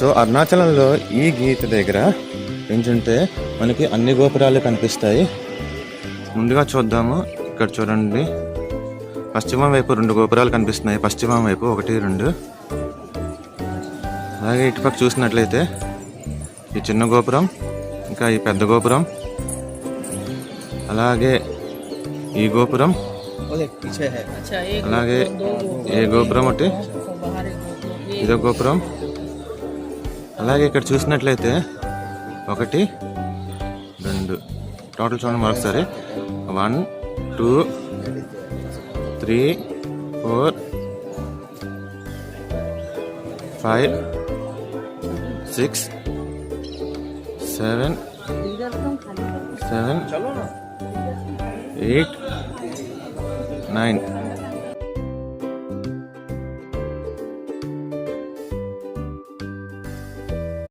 So అరుణాచలంలో ఈ గీత దగ్గర ఏంటంటే మనకి అన్ని గోపురాలు కనిపిస్తాయి. ముందుగా చూద్దాము. ఇక్కడ చూడండి. పశ్చిమం వైపు రెండు గోపురాలు కనిపిస్తున్నాయి. పశ్చిమం వైపు ఒకటి రెండు. అలాగే ఇటుపక్క చూసినట్లయితే ఈ చిన్న గోపురం ఇంకా ఈ పెద్ద గోపురం. అలాగే ఈ గోపురం. అలాగే ఏ గోపురం ఒకటి? ఇదో గోపురం. అలాగే ఇక్కడ చూసినట్లయితే ఒకటి రెండు టోటల్ చూడండి మరొకసారి one two three four five six seven seven eight nine